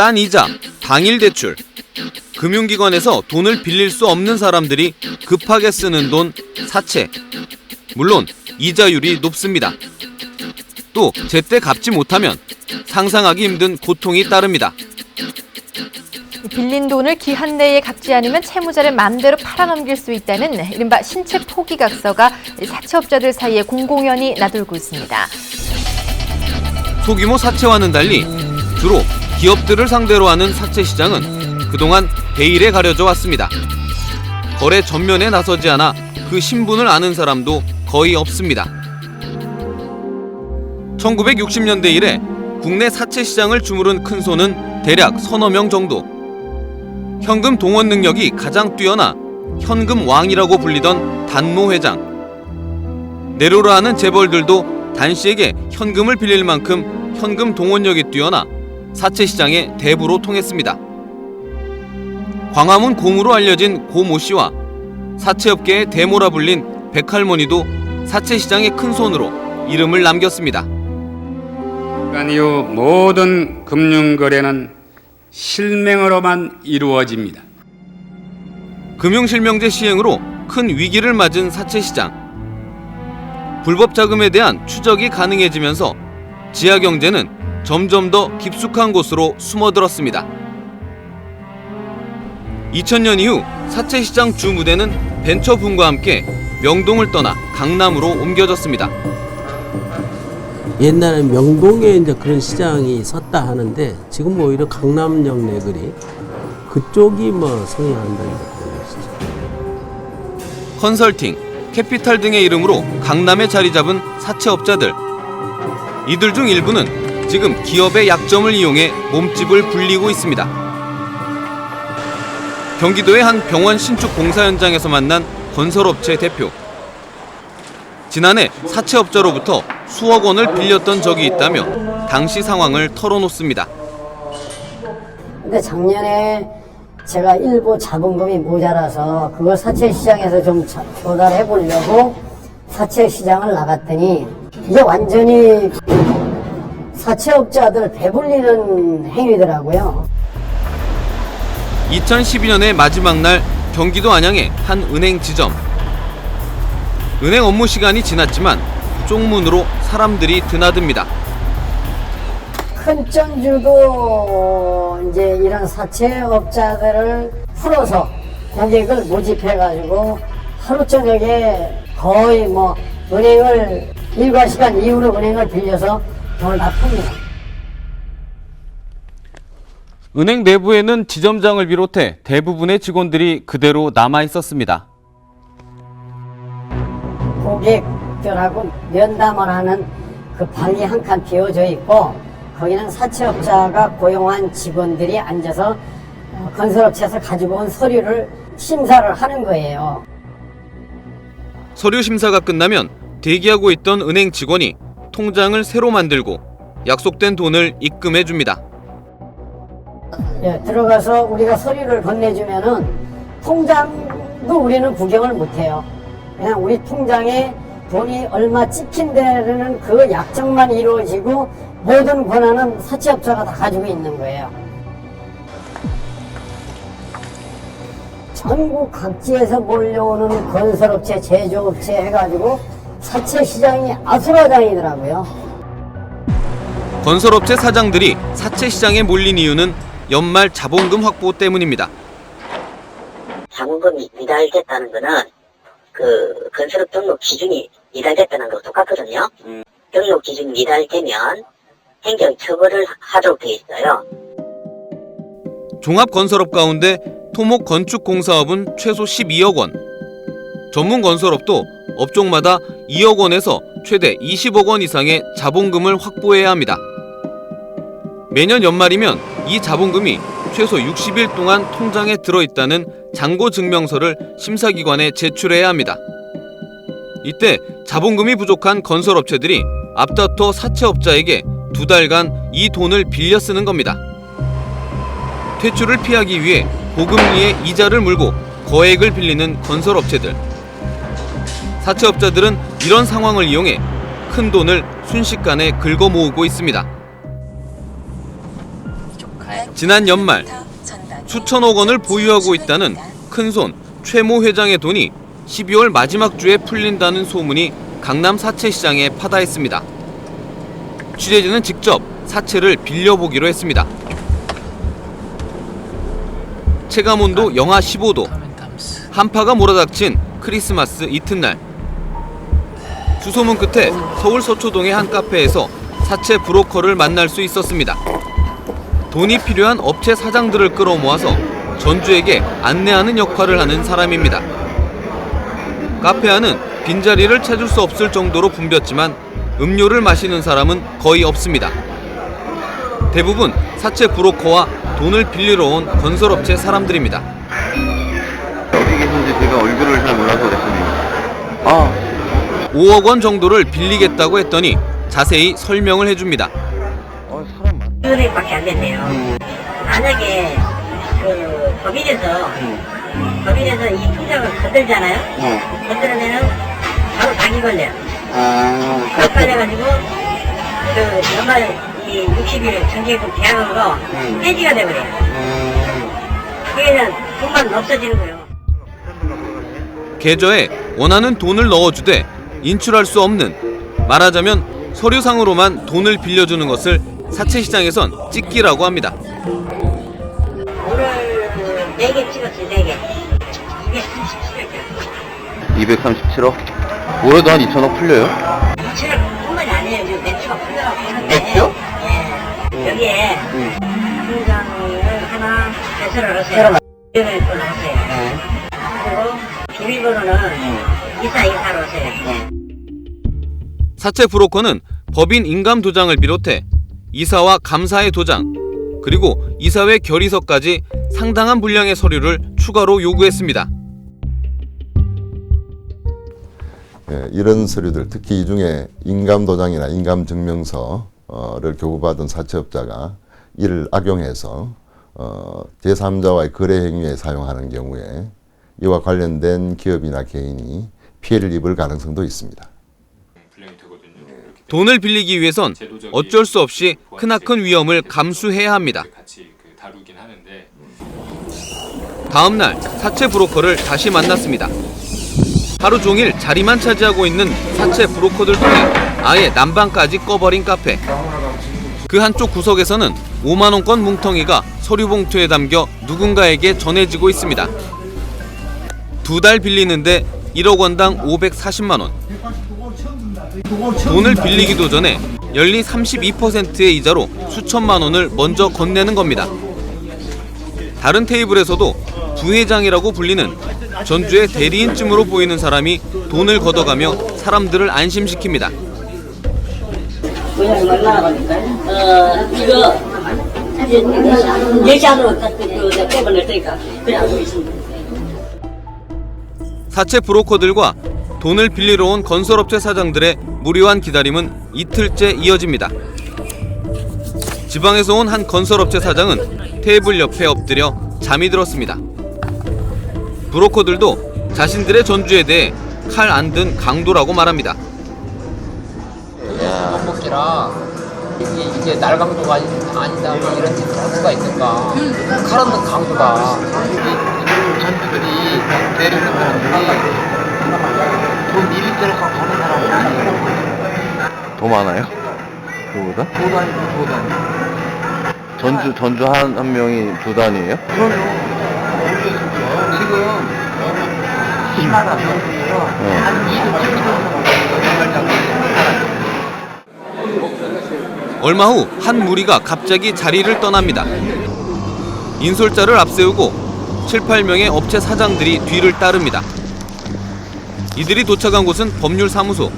싼 이자, 당일 대출. 금융기관에서 돈을 빌릴 수 없는 사람들이 급하게 쓰는 돈 사채. 물론 이자율이 높습니다. 또 제때 갚지 못하면 상상하기 힘든 고통이 따릅니다. 빌린 돈을 기한 내에 갚지 않으면 채무자를 마음대로 팔아넘길 수 있다는 이른바 신체 포기각서가 사채업자들 사이에 공공연히 나돌고 있습니다. 소규모 사채와는 달리 주로 기업들을 상대로 하는 사채 시장은 그동안 베일에 가려져 왔습니다. 거래 전면에 나서지 않아 그 신분을 아는 사람도 거의 없습니다. 1960년대 이래 국내 사채 시장을 주무른 큰 손은 대략 서너 명 정도. 현금 동원 능력이 가장 뛰어나 현금 왕이라고 불리던 단모 회장. 내로라 하는 재벌들도 단 씨에게 현금을 빌릴 만큼 현금 동원력이 뛰어나 사채 시장의 대부로 통했습니다. 광화문 공으로 알려진 고모 씨와 사채업계의 대모라 불린 백할머니도 사채 시장의 큰 손으로 이름을 남겼습니다. 간 이후 모든 금융 거래는 실명으로만 이루어집니다. 금융 실명제 시행으로 큰 위기를 맞은 사채 시장. 불법 자금에 대한 추적이 가능해지면서 지하 경제는 점점 더 깊숙한 곳으로 숨어들었습니다. 2000년 이후 사채 시장 주 무대는 벤처붐과 함께 명동을 떠나 강남으로 옮겨졌습니다. 옛날에 명동에 이제 그런 시장이 섰다 하는데 지금 오히려 강남역 내거리 그쪽이 뭐 성행한다는 것이죠. 컨설팅, 캐피탈 등의 이름으로 강남에 자리 잡은 사채업자들. 이들 중 일부는 지금 기업의 약점을 이용해 몸집을 불리고 있습니다. 경기도의 한 병원 신축 공사 현장에서 만난 건설업체 대표. 지난해 사채업자로부터 수억 원을 빌렸던 적이 있다며 당시 상황을 털어놓습니다. 근데 작년에 제가 일부 자본금이 모자라서 그걸 사채 시장에서 좀 자- 조달해 보려고 사채 시장을 나갔더니 이게 완전히 사채업자들 배불리는 행위더라고요. 2012년의 마지막 날 경기도 안양의 한 은행 지점. 은행 업무 시간이 지났지만 쪽문으로 사람들이 드나듭니다. 큰 전주도 이제 이런 사채업자들을 풀어서 고객을 모집해가지고 하루 저녁에 거의 뭐 은행을 일과 시간 이후로 은행을 빌려서 돈을 다 풉니다. 은행 내부에는 지점장을 비롯해 대부분의 직원들이 그대로 남아 있었습니다. 고객들하고 면담을 하는 그 방이 한 칸 비어져 있고 거기는 사채업자가 고용한 직원들이 앉아서 어, 건설업체에서 가지고 온 서류를 심사를 하는 거예요. 서류 심사가 끝나면 대기하고 있던 은행 직원이 통장을 새로 만들고 약속된 돈을 입금해 줍니다. 예, 들어가서 우리가 서류를 건네주면은 통장도 우리는 구경을 못해요. 그냥 우리 통장에 돈이 얼마 찍힌 데는 그 약정만 이루어지고 모든 권한은 사채업자가 다 가지고 있는 거예요. 전국 각지에서 몰려오는 건설업체, 제조업체 해가지고 사채 시장이 아수라장이더라고요. 건설업체 사장들이 사채 시장에 몰린 이유는 연말 자본금 확보 때문입니다. 자본금이 미달됐다는 거는 그 건설업 등록 기준이 미달됐다는 거 똑같거든요. 등록 기준이 미달되면 행정 처벌을 하도록 되어 있어요. 종합 건설업 가운데 토목 건축 공사업은 최소 12억 원. 전문 건설업도 업종마다 2억 원에서 최대 20억 원 이상의 자본금을 확보해야 합니다. 매년 연말이면 이 자본금이 최소 60일 동안 통장에 들어있다는 잔고 증명서를 심사기관에 제출해야 합니다. 이때 자본금이 부족한 건설업체들이 앞다퉈 사채업자에게 두 달간 이 돈을 빌려 쓰는 겁니다. 퇴출을 피하기 위해 고금리의 이자를 물고 거액을 빌리는 건설업체들. 사채업자들은 이런 상황을 이용해 큰 돈을 순식간에 긁어 모으고 있습니다. 지난 연말 수천억 원을 보유하고 있다는 큰손 최모 회장의 돈이 12월 마지막 주에 풀린다는 소문이 강남 사채 시장에 파다했습니다. 취재진은 직접 사채를 빌려보기로 했습니다. 체감온도 영하 15도, 한파가 몰아닥친 크리스마스 이튿날. 수소문 끝에 서울 서초동의 한 카페에서 사채 브로커를 만날 수 있었습니다. 돈이 필요한 업체 사장들을 끌어모아서 전주에게 안내하는 역할을 하는 사람입니다. 카페 안은 빈자리를 찾을 수 없을 정도로 붐볐지만 음료를 마시는 사람은 거의 없습니다. 대부분 사채 브로커와 돈을 빌리러 온 건설업체 사람들입니다. 어디 계신지 제가 얼굴을 잘 몰라서 그랬더니 아 5억 원 정도를 빌리겠다고 했더니 자세히 설명을 해줍니다. 어, 사람 많 은행밖에 안 됐네요. 만약에 그 법인에서 법인에서 이 통장을 건들잖아요. 건드리면은 바로 당이 걸려요. 딱 걸려가지고 그 연말 이 60일 정기금 대항으로 해지가 돼버려요. 그게 돈만 없어지는 거예요. 계좌에 원하는 돈을 넣어주되 인출할 수 없는 말하자면 서류상으로만 돈을 빌려주는 것을 사채 시장에선 찍기라고 합니다. 오늘 4개 찍었어요, 4개. 237개. 237억? 올해도 한 2천억 풀려요? 2천억 뿐만이 아니에요. 지금 매출가 풀려라고 하는데. 매출요? 예. 여기에 통장을 하나 개설을 하세요. 이름을 또 넣으세요. 그리고 비밀번호는 이사 이사로 하세요. 사채 브로커는 법인 인감 도장을 비롯해 이사와 감사의 도장 그리고 이사회 결의서까지 상당한 분량의 서류를 추가로 요구했습니다. 예, 이런 서류들 특히 이 중에 인감 도장이나 인감 증명서를 교부받은 사채업자가 이를 악용해서 어, 제3자와의 거래 행위에 사용하는 경우에 이와 관련된 기업이나 개인이 피해를 입을 가능성도 있습니다. 돈을 빌리기 위해선 어쩔 수 없이 크나큰 위험을 감수해야 합니다. 다음 날 사채 브로커를 다시 만났습니다. 하루 종일 자리만 차지하고 있는 사채 브로커들 덕에 아예 난방까지 꺼버린 카페. 그 한쪽 구석에서는 5만 원권 뭉텅이가 서류 봉투에 담겨 누군가에게 전해지고 있습니다. 두 달 빌리는데 1억 원당 540만 원. 돈을 빌리기도 전에 연리 32%의 이자로 수천만 원을 먼저 건네는 겁니다. 다른 테이블에서도 부회장이라고 불리는 전주의 대리인쯤으로 보이는 사람이 돈을 걷어가며 사람들을 안심시킵니다. 부장님 얼마나 걸릴까요? 어, 이거 이제 4시 안으로 그 빼버릴 테니까 그냥 하고 있습니다. 사채 브로커들과 돈을 빌리러 온 건설업체 사장들의 무료한 기다림은 이틀째 이어집니다. 지방에서 온 한 건설업체 사장은 테이블 옆에 엎드려 잠이 들었습니다. 브로커들도 자신들의 전주에 대해 칼 안 든 강도라고 말합니다. 먹기라 이게 이제 날 강도가 아니- 아니다 뭐 이런 짓을 할 수가 있는가 칼 없는 강도가 전주들이 내리는 사람들이 돈 2리터를 꽉 가는 사람이 아니에요 더 많아요? 그거보다? 두 단이고 두 단. 전주 전주 한, 한 명이 두 단이에요? 그럼요 지금 심하다 한 2도 3도 얼마 후 한 무리가 갑자기 자리를 떠납니다. 인솔자를 앞세우고 7, 8명의 업체 사장들이 뒤를 따릅니다. 이들이 도착한 곳은 법률사무소.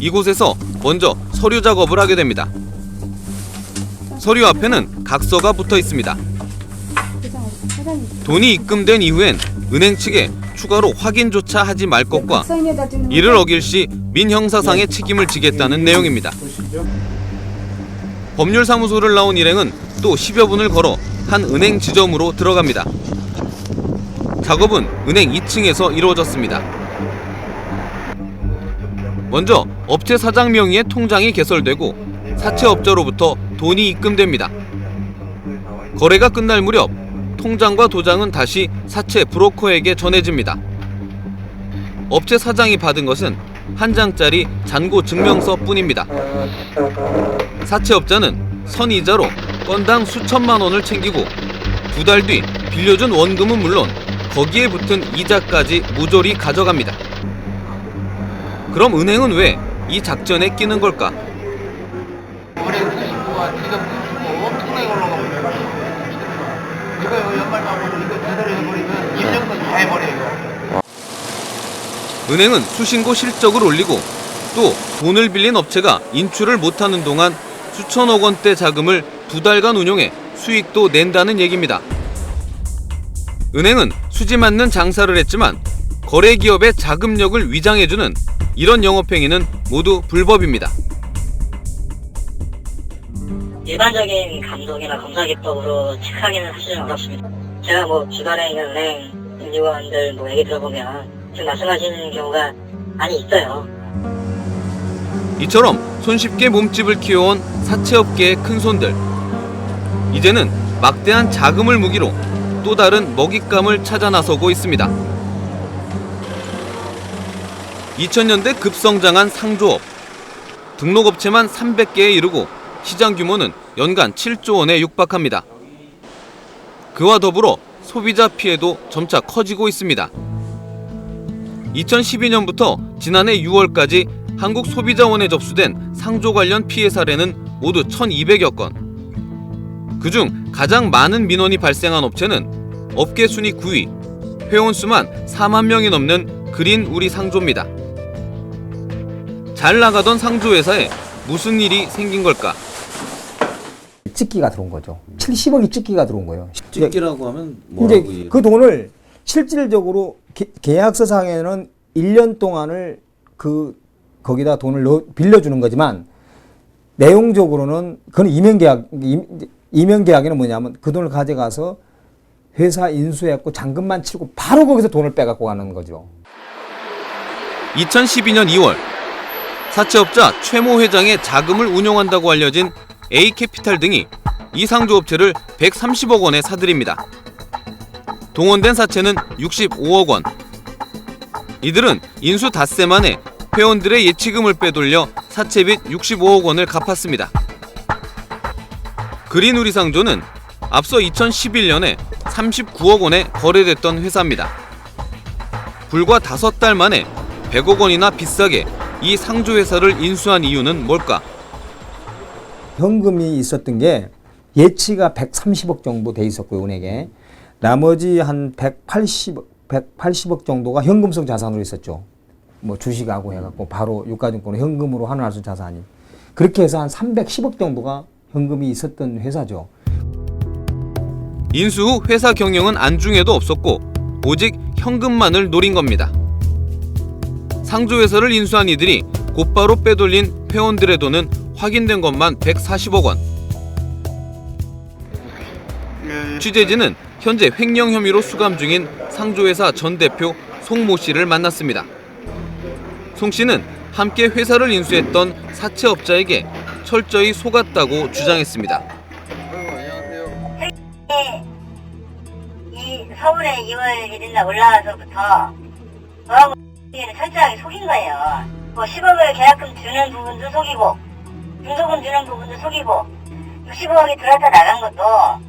이곳에서 먼저 서류 작업을 하게 됩니다. 서류 앞에는 각서가 붙어 있습니다. 돈이 입금된 이후엔 은행 측에 추가로 확인조차 하지 말 것과 이를 어길 시 민형사상의 책임을 지겠다는 내용입니다. 법률사무소를 나온 일행은 또 10여 분을 걸어 한 은행 지점으로 들어갑니다. 작업은 은행 2층에서 이루어졌습니다. 먼저 업체 사장 명의의 통장이 개설되고 사채업자로부터 돈이 입금됩니다. 거래가 끝날 무렵 통장과 도장은 다시 사채 브로커에게 전해집니다. 업체 사장이 받은 것은 한 장짜리 잔고 증명서 뿐입니다. 사채업자는 선이자로 건당 수천만 원을 챙기고 두 달 뒤 빌려준 원금은 물론 거기에 붙은 이자까지 모조리 가져갑니다. 그럼 은행은 왜 이 작전에 끼는 걸까? 올해 수십부가 지금 수십부 엄청나게 올라가고 있어요. 이거 연말 마무리 이거 제대로 해버리면 1년간 다 해버려요. 은행은 수신고 실적을 올리고 또 돈을 빌린 업체가 인출을 못하는 동안 수천억 원대 자금을 두 달간 운용해 수익도 낸다는 얘기입니다. 은행은 수지 맞는 장사를 했지만 거래 기업의 자금력을 위장해주는 이런 영업행위는 모두 불법입니다. 일반적인 감독이나 검사 기법으로 체크하기는 사실은 어렵습니다. 제가 뭐 주변에 있는 은행 임직원들 뭐 얘기 들어보면 지금 말씀하시는 경우가 많이 있어요. 이처럼 손쉽게 몸집을 키워온 사채업계의 큰손들. 이제는 막대한 자금을 무기로 또 다른 먹잇감을 찾아 나서고 있습니다. 2000년대 급성장한 상조업. 등록업체만 300개에 이르고 시장 규모는 연간 7조 원에 육박합니다. 그와 더불어 소비자 피해도 점차 커지고 있습니다. 2012년부터 지난해 6월까지 한국소비자원에 접수된 상조 관련 피해 사례는 모두 1,200여 건. 그중 가장 많은 민원이 발생한 업체는 업계 순위 9위, 회원 수만 4만 명이 넘는 그린 우리 상조입니다. 잘 나가던 상조 회사에 무슨 일이 생긴 걸까? 찍기가 들어온 거죠. 70억이 찍기가 들어온 거예요. 찍기라고 하면 이제 그 돈을 실질적으로 게- 계약서상에는 1년 동안을 그 거기다 돈을 넣어 빌려주는 거지만 내용적으로는 그건 이면 계약 임- 이면 계약에는 뭐냐면 그 돈을 가져가서 회사 인수해갖고 잔금만 치고 바로 거기서 돈을 빼갖고 가는 거죠. 2012년 2월 사채업자 최모 회장의 자금을 운용한다고 알려진 A캐피탈 등이 이 상조 업체를 130억 원에 사들입니다. 동원된 사채는 65억 원. 이들은 인수 닷새 만에 회원들의 예치금을 빼돌려 사채빚 65억 원을 갚았습니다. 그린 우리 상조는 앞서 2011년에 39억 원에 거래됐던 회사입니다. 불과 다섯 달 만에 100억 원이나 비싸게 이 상조 회사를 인수한 이유는 뭘까? 현금이 있었던 게 예치가 130억 정도 돼 있었고요, 은행에. 나머지 한 180억, 180억 정도가 현금성 자산으로 있었죠. 뭐 주식하고 해갖고 바로 유가증권을 현금으로 환원할 수 자산이. 그렇게 해서 한 310억 정도가 현금이 있었던 회사죠. 인수 후 회사 경영은 안중에도 없었고 오직 현금만을 노린 겁니다. 상조 회사를 인수한 이들이 곧바로 빼돌린 회원들의 돈은 확인된 것만 140억 원. 취재진은 현재 횡령 혐의로 수감 중인 상조회사 전 대표 송모 씨를 만났습니다. 송 씨는 함께 회사를 인수했던 사채업자에게 철저히 속았다고 주장했습니다. 이 서울에 2월 1일 날 올라와서부터 저하고 는 철저하게 속인 거예요. 뭐 10억을 계약금 주는 부분도 속이고 중도금 주는 부분도 속이고 65억이 들어왔다 나간 것도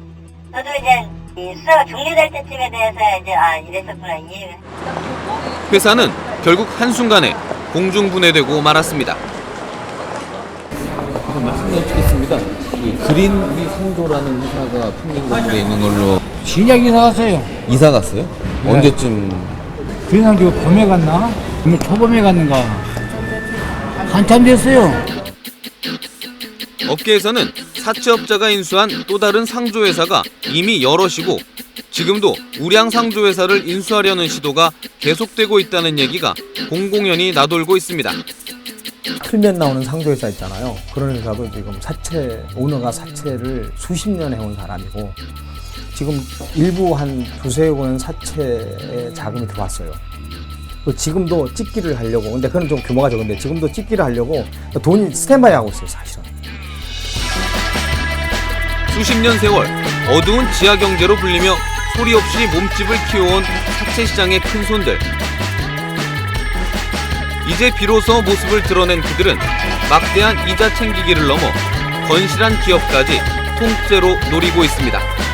저도 이제 이 수사가 종료될 때쯤에 대해서 이제 아 이랬었구나 이해가 회사는 결국 한순간에 공중분해되고 말았습니다. 그린 우리 상조라는 회사가 평균건물에 있는 걸로 진작 이사 갔어요. 이사 갔어요? 언제쯤? 그냥 저 봄에 갔나? 뭐 초봄에 갔는가? 한참 됐어요. 업계에서는 사채업자가 인수한 또 다른 상조회사가 이미 여럿이고 지금도 우량 상조회사를 인수하려는 시도가 계속되고 있다는 얘기가 공공연히 나돌고 있습니다. 틀면 나오는 상조회사 있잖아요. 그런 회사도 지금 사채, 오너가 사채를 수십 년 해온 사람이고 지금 일부 한 두세 원 사채에 자금이 들어왔어요. 그 지금도 찍기를 하려고, 근데 그건 좀 규모가 적은데 지금도 찍기를 하려고 돈이 스탠바이 하고 있어요, 사실은. 수십 년 세월 어두운 지하 경제로 불리며 소리 없이 몸집을 키워온 사채 시장의 큰 손들. 이제 비로소 모습을 드러낸 그들은 막대한 이자 챙기기를 넘어 건실한 기업까지 통째로 노리고 있습니다.